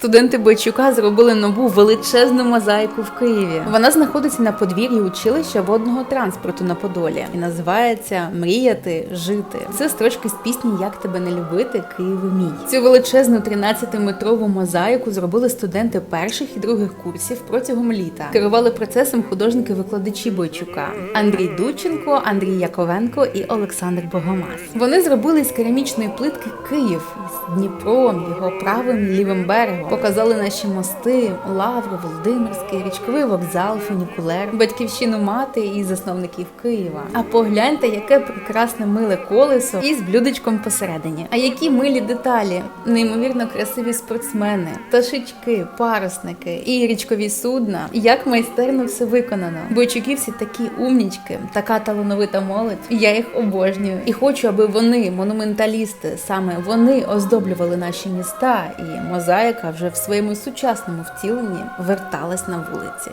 Студенти Бойчука зробили нову величезну мозаїку в Києві. Вона знаходиться на подвір'ї училища водного транспорту на Подолі і називається Мріяти жити. Це строчки з пісні Як тебе не любити, Києве мій. Цю величезну 13-метрову мозаїку зробили студенти перших і других курсів протягом літа. Керували процесом художники-викладачі Бойчука Андрій Дученко, Андрій Яковенко і Олександр Богомаз. Вони зробили з керамічної плитки Київ з Дніпром, його правим лівим берегом. Показали наші мости, Лавру, Володимирський, річковий вокзал, фунікулер, батьківщину мати і засновників Києва. А погляньте, яке прекрасне миле колесо із блюдечком посередині. А які милі деталі, неймовірно красиві спортсмени, пташечки, парусники і річкові судна. Як майстерно все виконано. Бойчуківці такі умнічки, така талановита молодь. Я їх обожнюю і хочу, аби вони, монументалісти, саме вони оздоблювали наші міста, і мозаїка вже в своєму сучасному втіленні верталась на вулиці.